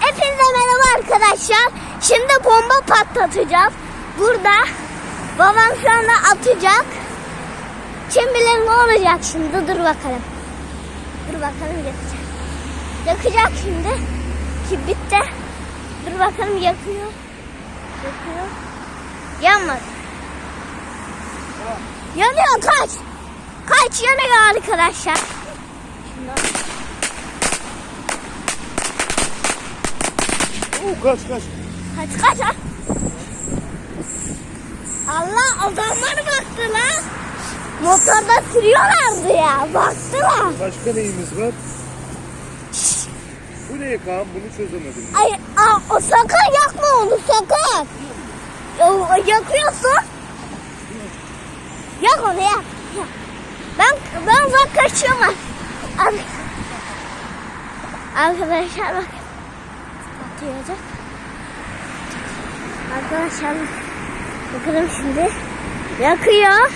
Hepinize merhaba arkadaşlar. Şimdi bomba patlatacağız. Burada babam şu anda atacak. Kim bilir ne olacak şimdi dur bakalım. Dur bakalım yakacak. Yakacak şimdi. Ki bitti. Dur bakalım yakıyor. Yakıyor. Yanmadı. Yanıyor kaç. Kaç yanıyor arkadaşlar. Oo, kaç kaç. Kaç kaç ha? Allah adamlar baktı lan. Motorda sürüyorlardı ya. Baktılar. Başka neyimiz var? Bu ne Kaan? Bunu çözemedim. Ay, aa, o sakın yakma onu sakın. O, yakıyorsun. Yak onu yak. yak. Ben ben bak kaçıyorum. Ar- Arkadaşlar bak. Atıyacak. Arkadaşlar bakalım şimdi. Yakıyor.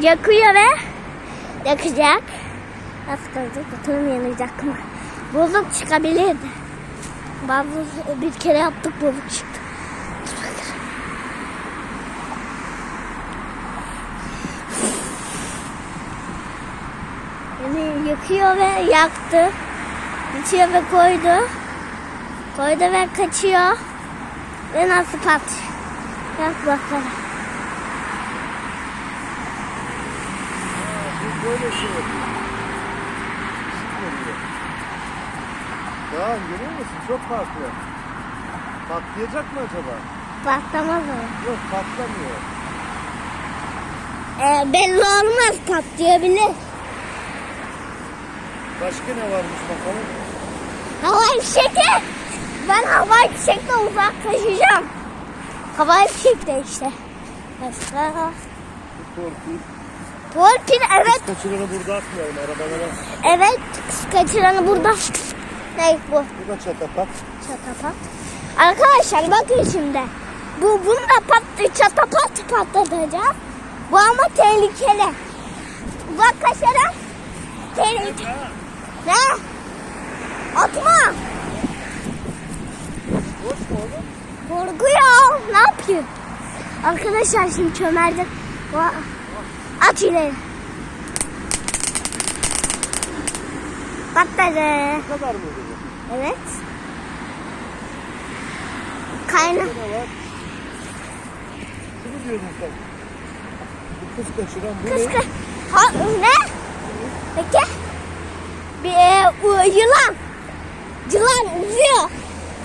Yakıyor ve yakacak. Az kaldı. Bakalım yanacak mı? Bozuk çıkabilirdi. Bazı bir kere yaptık bozuk çıktı. Yani yakıyor ve yaktı. Bitiyor ve koydu. Koydu ve kaçıyor. Ve nasıl patlıyor. Yak bakalım. Böyle şey yapıyor. Kaan görüyor musun? Çok farklı. Patlayacak mı acaba? Patlamaz o. Yok patlamıyor. Ee, belli olmaz patlayabilir. Başka ne varmış bakalım? Havai fişekle. Ben havai fişekle uzaklaşacağım. Havai fişekle işte. Başka. Torpil. Torpil evet. Kaçıranı burada atmayalım arabalara. Evet. Kız kaçıranı burada. Ne bu? Bu da çatapat. Çatapat. Arkadaşlar bakın şimdi. Bu bunu da pat, çatapat patlatacağız. Bu ama tehlikeli. Uzaklaşarak tehlikeli. Ne? Atma. Oğlum? Korkuyor. Ne yapayım? Arkadaşlar şimdi çömerdim. At ileri. Patladı. Bu kadar mı? Evet. Kayna. Şunu diyordun sen. Bu kız kaçıran bu Kız ne? Ha, ne? Peki. Bir e, yılan. Yılan uzuyor.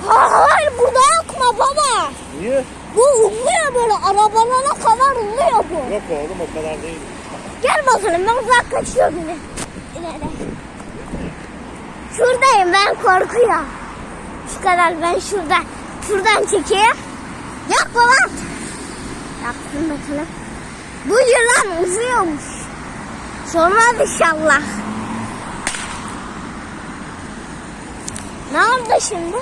Ha, hayır burada yakma baba. Niye? Bu uzuyor böyle arabalara kadar uzuyor bu. Yok oğlum o kadar değil. Gel bakalım ben uzak kaçıyorum yine. İleri. Şuradayım ben korkuyorum. Şu kadar ben şuradan. Şuradan çekeyim. Yak baba. Yaksın bakalım. Bu yılan uzuyormuş. Sormaz inşallah. Ne oldu şimdi?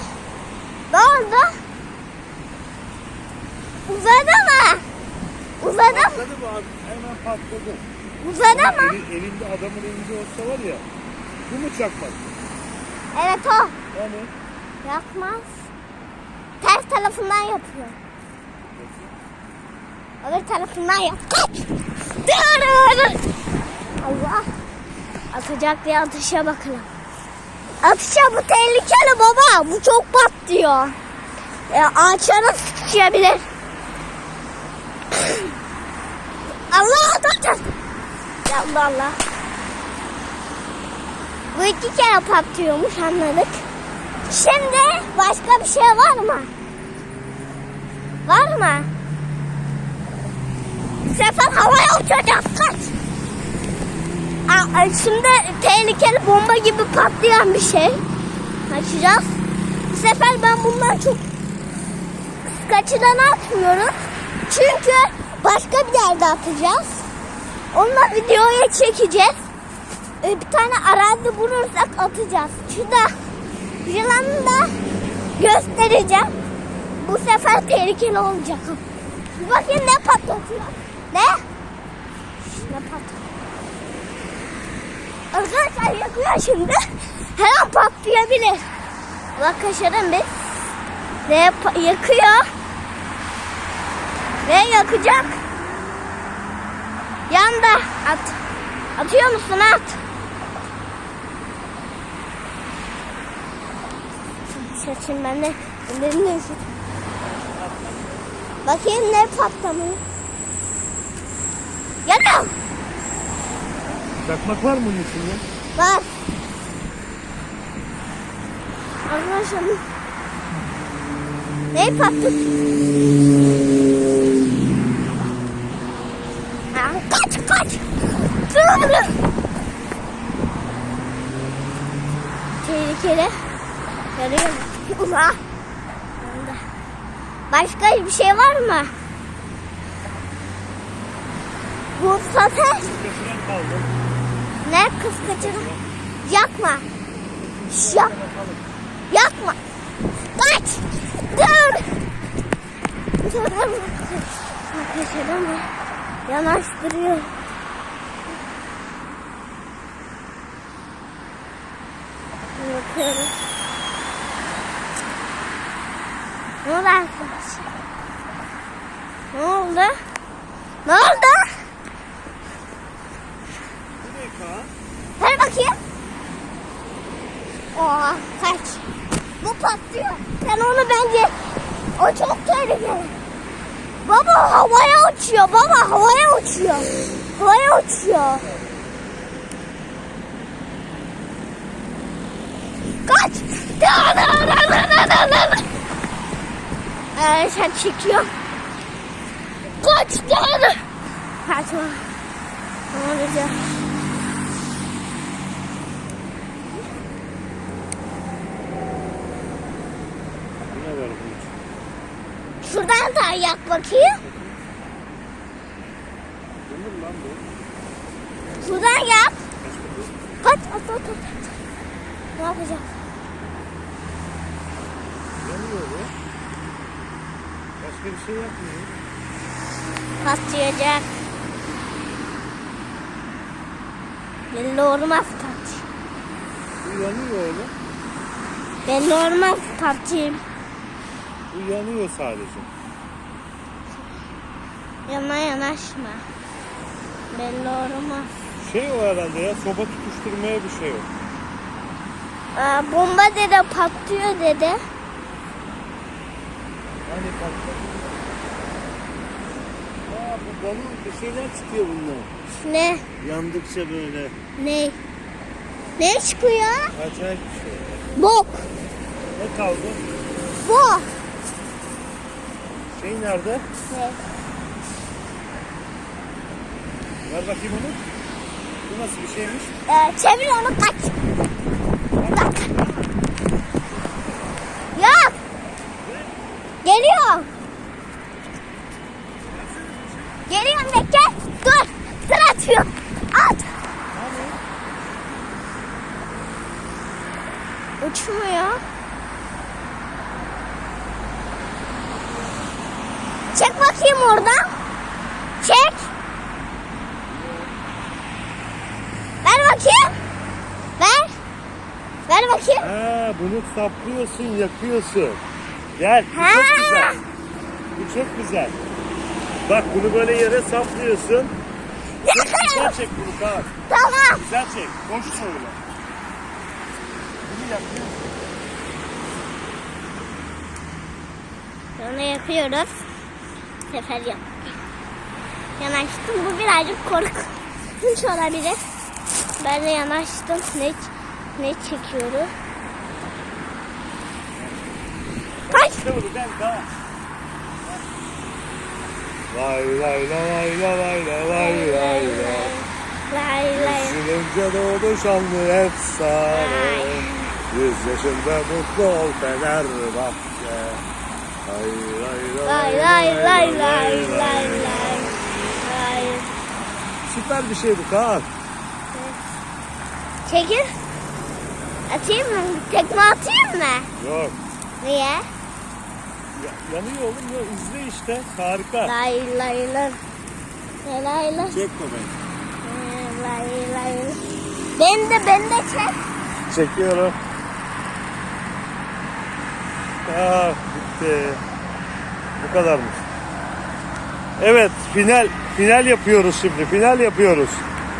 Ne oldu? Uzadı mı? Uzadı mı? Patladı bu abi. Hemen patladı. Uzadı mı? Eli- elinde adamın elinde olsa var ya. Bu mu çakmak? Evet o. Yani Yakmaz. Ters tarafından yapıyor. Öbür tarafından yap. Allah! Atacak diye atışa bakalım. Atışa bu tehlikeli baba. Bu çok patlıyor. E, ağaçlara sıçrayabilir. Allah atacak. Allah Allah. Bu iki kere patlıyormuş anladık. Şimdi başka bir şey var mı? Var mı? Bu sefer havaya uçacağız. Şimdi tehlikeli bomba gibi patlayan bir şey. Kaçacağız. Bu sefer ben bundan çok kaçıdan atmıyoruz. Çünkü başka bir yerde atacağız. Onunla videoya çekeceğiz. Ee, Bir tane arazi bulursak atacağız. Şurada yılanı da göstereceğim. Bu sefer tehlikeli olacak. Bir bakayım ne patlatıyor. Ne? Ne patlatıyor? Arkadaşlar yakıyor şimdi. Her an patlayabilir. Bak kaşarım biz. Ve yakıyor. Ve yakacak. Yanda at. Atıyor musun at. Saçım ben de. Bakayım ne patlamıyor. Yanıyorum. Çakmak var mı bunun içinde? Var. Arkadaşlar. Ne patladı? Kaç kaç. Dur. Tehlikeli. Yarıyor. Ula. Başka bir şey var mı? Kaldı. ne kız kaçırın? Yakma. Şş, Yak. Yakma. Kaç. Dur. Dur. Arkadaşlar ama yanaştırıyor. Bakıyorum. Ne oldu arkadaşlar? Ne oldu? Ne oldu? Kaan? Ver bakayım. Aa, kaç. Bu patlıyor. Sen onu bence... O çok tehlikeli. Baba havaya uçuyor. Baba havaya uçuyor. Havaya uçuyor. Kaç. Ee, sen çekiyor. Kaç tane. Kaçma. Ne olacak? Bu ne var bunun içinde? Şuradan da yak bakayım. Şuradan yap. Kaç at at at. Ne yapacağız? Yanıyor bu. Başka bir şey yapmıyor. Patlayacak. Belli olmaz. Bu yanıyor oğlum. Belli olmaz kaçayım. Bu yanıyor sadece. Yana yanaşma. Belli olmaz. Şey o herhalde ya soba tutuşturmaya bir şey yok. Aa, bomba dede patlıyor dede. Hani patladı. Aa bu balon bir şeyler çıkıyor bundan. Ne? Yandıkça böyle. Ne? Ne çıkıyor? Acayip bir şey. Bok. Ne kaldı? Bok. Şey nerede? Ne? Ver bakayım onu. Bu nasıl bir şeymiş? Ee, çevir onu kaç. Bak. Yok. Geliyor. Geliyorum bekle. Dur. Sıra atıyor. At. Uçmuyor. Bakayım oradan. Çek. Ver bakayım. Ver. Ver bakayım. Ha bunu saplıyorsun, yakıyorsun. Gel, bu Ha. çok güzel. Bu çok güzel. Bak bunu böyle yere saplıyorsun. Çok güzel çek bunu Kaan. Tamam. Güzel çek. Koş şöyle. Bunu yakıyorsun. Sonra yapıyoruz. Sefer yap. Yanaştım. Bu birazcık korkunç olabilir. Ben de yanaştım. Ne, ne çekiyoruz? Kaç. Vay vay vay vay la vay vay la. Lay lay. Üzülünce doğdu şanlı efsane. Yüz yaşında mutlu ol Fenerbahçe. Ay lay Lay lay lay lay lay lay. Lay. Süper bir şey bu Kaan. Çekil. Atayım mı? Tekme atayım mı? Yok. Niye? Ya- yanıyor oğlum ya izle işte. Harika. Lay lay lay. Lay lay lay. Çek beni. Lay lay. Ben de ben de çek. Çekiyorum. Ah bitti. Bu kadarmış. Evet final final yapıyoruz şimdi. Final yapıyoruz.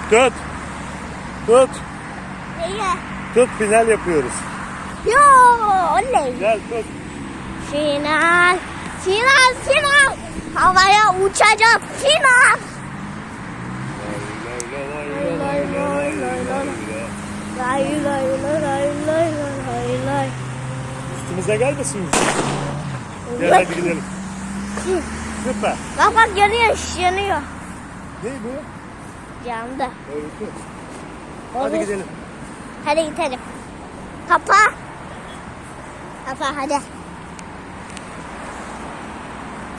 Tut. Tut. Neye? Tut final yapıyoruz. Yo oley. Gel tut. Final. Final final. Havaya uçacak final. Üstümüze gelmesin. Gel hadi gidelim. Süper. Bak bak yanıyor yanıyor. Ne bu? Yandı. Öykü. Hadi gidelim. Hadi gidelim. Kapa. Kapa hadi.